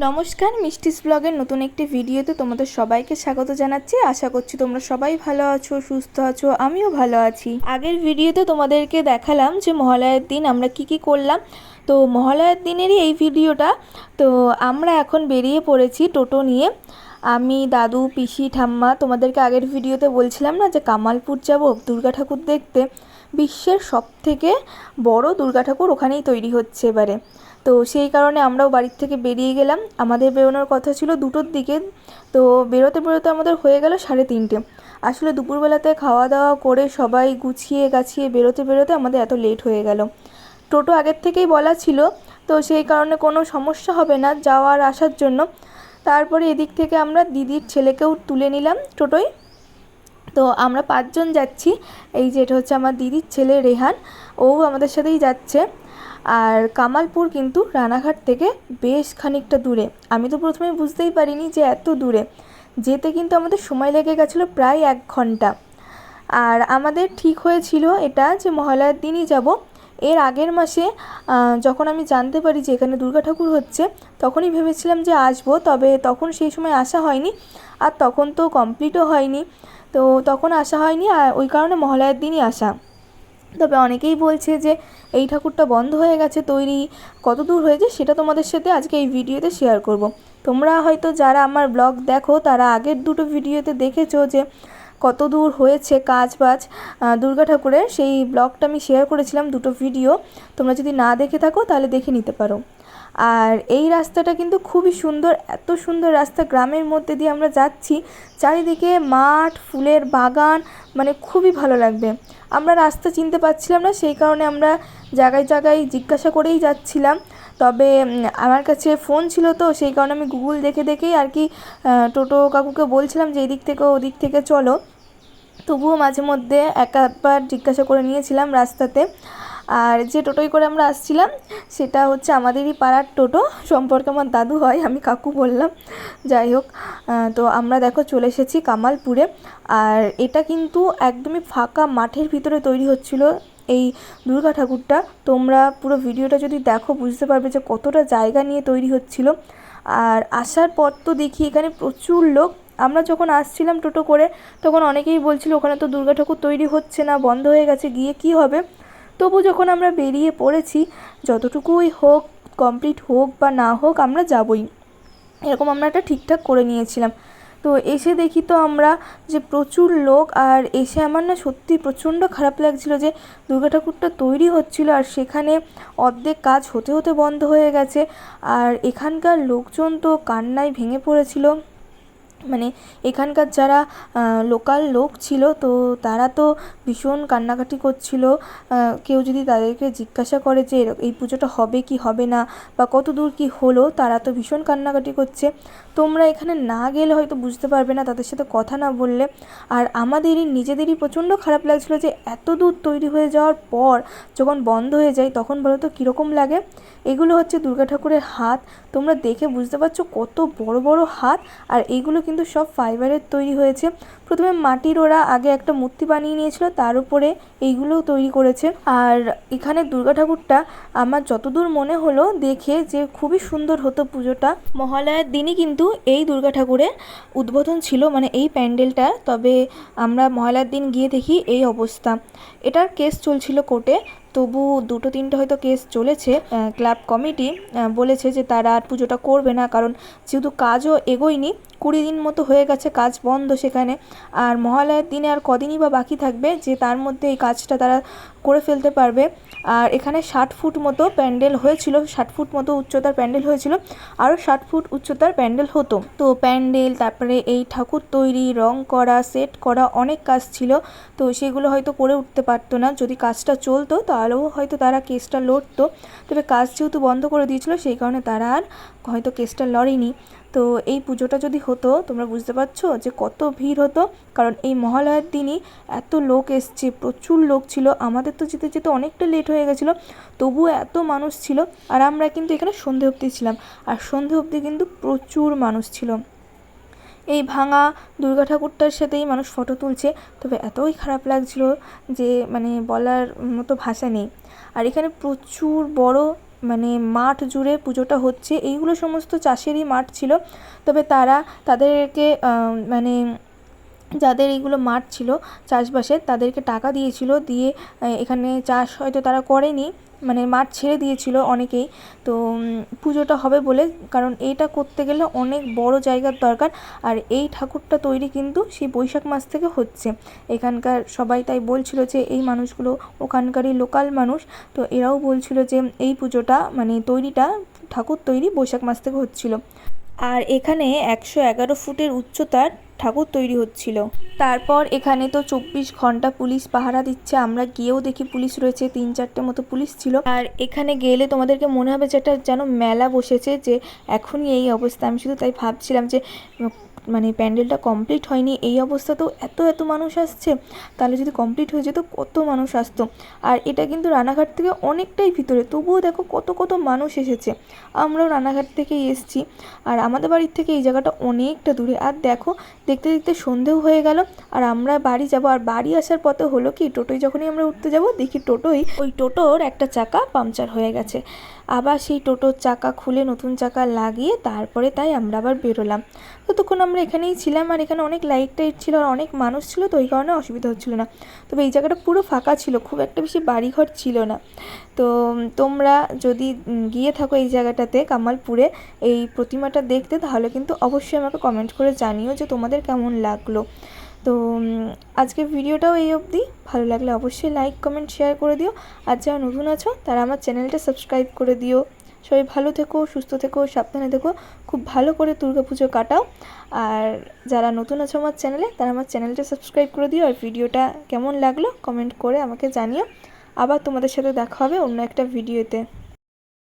নমস্কার, মিষ্টিস ব্লগের নতুন একটি ভিডিওতে তোমাদের সবাইকে স্বাগত জানাচ্ছি। আশা করছি তোমরা সবাই ভালো আছো, সুস্থ আছো, আমিও ভালো আছি। আগের ভিডিওতে তোমাদেরকে দেখালাম যে মহালয়ার দিন আমরা কি কি করলাম। তো মহালয়ার দিনেরই এই ভিডিওটা। তো আমরা এখন বেরিয়ে পড়েছি টোটো নিয়ে। আমি, দাদু, পিসি, ঠাম্মা তোমাদেরকে আগের ভিডিওতে বলছিলাম না যে কামালপুর যাব, দুর্গা ঠাকুর দেখতে। বিশ্বের সব থেকে বড় দুর্গা ঠাকুর ওখানেই তৈরি হচ্ছে এবারে। তো সেই কারণে আমরাও বাড়ির থেকে বেরিয়ে গেলাম। আমাদের বেরোনোর কথা ছিল দুটোর দিকে। তো বেরোতে বেরোতে আমাদের হয়ে গেল সাড়ে তিনটে। আসলে দুপুরবেলাতে খাওয়া দাওয়া করে সবাই গুছিয়ে গাছিয়ে বেরোতে বেরোতে আমাদের এত লেট হয়ে গেল। টোটো আগের থেকেই বলা ছিল। তো সেই কারণে কোনো সমস্যা হবে না যাওয়ার আসার জন্য। তারপরে এদিক থেকে আমরা দিদির ছেলেকেও তুলে নিলাম টোটোয়। তো আমরা পাঁচজন যাচ্ছি। এই যে এটা হচ্ছে আমার দিদির ছেলে রেহান। ও আমাদের সাথেই যাচ্ছে। আর কামালপুর কিন্তু রানাঘাট থেকে বেশ খানিকটা দূরে। আমি তো প্রথমে বুঝতেই পারিনি যে এত দূরে। যেতে কিন্তু আমাদের সময় লেগে গেছিল প্রায় এক ঘণ্টা। আর আমাদের ঠিক হয়েছিল এটা যে মহালয়ার দিনই যাব। এর আগের মাসে যখন আমি জানতে পারি যে এখানে দুর্গা ঠাকুর হচ্ছে, তখনই ভেবেছিলাম যে আসব, তবে তখন সেই সময় আসা হয়নি। আর তখন তো কমপ্লিটও হয়নি। তো তখন আসা হয়নি আর ওই কারণে মহালয়ার দিনই আসা। তবে অনেকেই বলছে যে এই ঠাকুরটা বন্ধ হয়ে গেছে, তৈরি কত দূর হয়েছে সেটা তোমাদের সাথে আজকে এই ভিডিওতে শেয়ার করব। তোমরা হয়তো যারা আমার ব্লগ দেখো, তারা আগের দুটো ভিডিওতে দেখেছ যে কত দূর হয়েছে কাজ বাজ দুর্গা ঠাকুরের। সেই ব্লগটা আমি শেয়ার করেছিলাম দুটো ভিডিও তোমরা যদি না দেখে থাকো, তাহলে দেখে নিতে পারো। আর এই রাস্তাটা কিন্তু খুবই সুন্দর, এত সুন্দর রাস্তা। গ্রামের মধ্যে দিয়ে আমরা যাচ্ছি, চারিদিকে মাঠ, ফুলের বাগান মানে খুবই ভালো লাগবে। আমরা রাস্তা চিনতে পারছিলাম না, সেই কারণে আমরা জায়গায় জায়গায় জিজ্ঞাসা করেই যাচ্ছিলাম। তবে আমার কাছে ফোন ছিল তো, সেই কারণে আমি গুগল দেখে দেখেই আর কি টোটো কাকুকে বলছিলাম যে, এদিক থেকে ওদিক থেকে চলো। তবুও মাঝে মধ্যে এক একবার জিজ্ঞাসা করে নিয়েছিলাম রাস্তাতে। আর যে টোটোয় করে আমরা আসছিলাম, সেটা হচ্ছে আমাদেরই পাড়ার টোটো। সম্পর্কে আমার দাদু হয়, আমি কাকু বললাম। যাই হোক তো আমরা দেখো চলে এসেছি কামালপুরে। আর এটা কিন্তু একদমই ফাঁকা মাঠের ভিতরে তৈরি হচ্ছিল এই দুর্গা ঠাকুরটা। তোমরা পুরো ভিডিওটা যদি দেখো, বুঝতে পারবে যে কতটা জায়গা নিয়ে তৈরি হচ্ছিল। আর আসার পর তো দেখি এখানে প্রচুর লোক। আমরা যখন আসছিলাম টোটো করে, তখন অনেকেই বলছিল, ওখানে তো দুর্গা ঠাকুর তৈরি হচ্ছে না, বন্ধ হয়ে গেছে, গিয়ে কি হবে? তবু যখন আমরা বেরিয়ে পড়েছি, যতটুকুই হোক কমপ্লিট হোক বা না হোক, আমরা যাবই। এরকম আমরা একটা ঠিকঠাক করে নিয়েছিলাম। তো এসে দেখি তো আমরা যে প্রচুর লোক, আর এসে আমার না সত্যি প্রচণ্ড খারাপ লাগছিল যে দুর্গা ঠাকুরটা তৈরি হচ্ছিল, আর সেখানে অর্ধেক কাজ হতে হতে বন্ধ হয়ে গেছে। আর এখানকার লোকজন তো কান্নায় ভেঙে পড়েছিল। মানে এখানকার যারা লোকাল লোক ছিল, তো তারা তো ভীষণ কান্নাকাটি করছিল। কেউ যদি তাদেরকে জিজ্ঞাসা করে যে এই পুজোটা হবে কি হবে না বা কত দূর কী হলো, তারা তো ভীষণ কান্নাকাটি করছে। তোমরা এখানে না গেলে হয়তো বুঝতে পারবে না তাদের সাথে কথা না বললে। আর আমাদেরই, নিজেদেরই প্রচণ্ড খারাপ লাগছিল যে এত দূর তৈরি হয়ে যাওয়ার পর যখন বন্ধ হয়ে যায়, তখন বলো তো কীরকম লাগে? এগুলো হচ্ছে দুর্গা ঠাকুরের হাত। তোমরা দেখে বুঝতে পারছ কত বড় বড় হাত। আর এইগুলো কিন্তু সব ফাইবারের তৈরি হয়েছে। প্রথমে মাটির ওরা আগে একটা মূর্তি বানিয়ে নিয়েছিল, তার উপরে এইগুলোও তৈরি করেছে। আর এখানে দুর্গা ঠাকুরটা আমার যতদূর মনে হলো দেখে যে খুবই সুন্দর হতো পুজোটা। মহালয়ার দিনই কিন্তু এই দুর্গা ঠাকুরের উদ্বোধন ছিল মানে এই প্যান্ডেলটা। তবে আমরা মহালয়ার দিন গিয়ে দেখি এই অবস্থা। এটার কেস চলছিল কোর্টে, তবু দুটো তিনটে হয়তো কেস চলেছে। ক্লাব কমিটি বলেছে যে তারা আর পুজোটা করবে না, কারণ যেহেতু কাজও এগোয়নি কুড়ি দিন মতো হয়ে গেছে কাজ বন্ধ সেখানে। আর মহালয়ার দিনে আর কদিনই বা বাকি থাকবে যে তার মধ্যে এই কাজটা তারা করে ফেলতে পারবে। আর এখানে ষাট ফুট মতো প্যান্ডেল হয়েছিল, ষাট ফুট মতো উচ্চতার প্যান্ডেল হয়েছিল, আরও ষাট ফুট উচ্চতার প্যান্ডেল হতো। তো প্যান্ডেল, তারপরে এই ঠাকুর তৈরি, রং করা, সেট করা অনেক কাজ ছিল। তো সেগুলো হয়তো করে উঠতে পারতো না। যদি কাজটা চলতো, তাহলেও হয়তো তারা কেসটা লড়তো। তবে কাজ যেহেতু বন্ধ করে দিয়েছিল, সেই কারণে তারা আর হয়তো কেসটা লড়েনি। তো এই পুজোটা যদি হতো, তোমরা বুঝতে পারছ যে কত ভিড় হতো। কারণ এই মহালয়ার দিনই এত লোক এসছে, প্রচুর লোক ছিল। আমাদের তো যেতে যেতে অনেকটা লেট হয়ে গেছিল, তবুও এত মানুষ ছিল। আর আমরা কিন্তু এখানে সন্ধে অবধি ছিলাম, আর সন্ধে অবধি কিন্তু প্রচুর মানুষ ছিল। এই ভাঙা দুর্গা ঠাকুরটার সাথেই মানুষ ফটো তুলছে, তবে এতই খারাপ লাগছিল যে মানে বলার মতো ভাষা নেই। আর এখানে প্রচুর বড় মানে মাঠ জুড়ে পুজোটা হচ্ছে এইগুলো সমস্ত চাষেরই মাঠ ছিল। তবে তারা তাদেরকে মানে যাদের এইগুলো মাঠ ছিল, চাষবাসের, তাদেরকে টাকা দিয়েছিল, দিয়ে এখানে চাষ হয়তো তারা করেনি মানে মাঠ ছেড়ে দিয়েছিল অনেকেই। তো পুজোটা হবে বলে, কারণ এইটা করতে গেলে অনেক বড় জায়গার দরকার, আর এই ঠাকুরটা তৈরি কিন্তু সেই বৈশাখ মাস থেকে হচ্ছে। এখানকার সবাই তাই বলছিল যে, এই মানুষগুলো ওখানকারই লোকাল মানুষ, তো এরাও বলছিল যে, এই পুজোটা মানে তৈরিটা, ঠাকুর তৈরি বৈশাখ মাস থেকে হচ্ছিল। আর এখানে একশো এগারো ফুটের উচ্চতার ঠাকুর তৈরি হচ্ছিল। তারপর এখানে তো চব্বিশ ঘণ্টা পুলিশ পাহারা দিচ্ছে, আমরা গিয়েও দেখি পুলিশ রয়েছে, তিন চারটে মতো পুলিশ ছিল। আর এখানে গেলে তোমাদেরকে মনে হবে যে একটা যেন মেলা বসেছে, যে এখনই এই অবস্থা। আমি শুধু তাই ভাবছিলাম যে মানে প্যান্ডেলটা কমপ্লিট হয়নি, এই অবস্থাতেও এত এত মানুষ আসছে, তাহলে যদি কমপ্লিট হয়ে যেত কত মানুষ আসতো। আর এটা কিন্তু রানাঘাট থেকে অনেকটাই ভিতরে, তবুও দেখো কত কত মানুষ এসেছে। আমরাও রানাঘাট থেকেই এসেছি, আর আমাদের বাড়ির থেকে এই জায়গাটা অনেকটা দূরে। আর দেখো, দেখতে দেখতে সন্ধেও হয়ে গেল, আর আমরা বাড়ি যাব, আর বাড়ি আসার পথে হলো কি, টোটোয় যখনই আমরা উঠতে যাব, দেখি টোটোই ওই টোটোর একটা চাকা পাংচার হয়ে গেছে। আবার সেই টোটোর চাকা খুলে নতুন চাকা লাগিয়ে তারপরে তাই আমরা আবার বেরোলাম। ততক্ষণ আমরা এখানেই ছিলাম আর এখানে অনেক লাইট টাইট ছিল আর অনেক মানুষ ছিল তো ওই কারণে অসুবিধা হচ্ছিল না। তবে এই জায়গাটা পুরো ফাঁকা ছিল খুব একটা বেশি বাড়িঘর ছিল না। তো তোমরা যদি গিয়ে থাকো এই জায়গাটাতে কামালপুরে এই প্রতিমাটা দেখতে তাহলে কিন্তু অবশ্যই আমাকে কমেন্ট করে জানিও যে তোমাদের কেমন লাগল। তো উম, আজকের ভিডিওটাও এই অবধি। ভালো লাগলে অবশ্যই লাইক কমেন্ট শেয়ার করে দিও। আর যারা নতুন আছো তারা আমার চ্যানেলটা সাবস্ক্রাইব করে দিও। সবাই ভালো থেকো, সুস্থ থেকো, সাবধানে থেকো। খুব ভালো করে দুর্গা পুজো কাটাও। আর যারা নতুন আছো আমার চ্যানেলে, তারা আমার চ্যানেলটা সাবস্ক্রাইব করে দিও। আর ভিডিওটা কেমন লাগল, কমেন্ট করে আমাকে জানিও। আবার তোমাদের সাথে দেখা হবে অন্য একটা ভিডিওতে।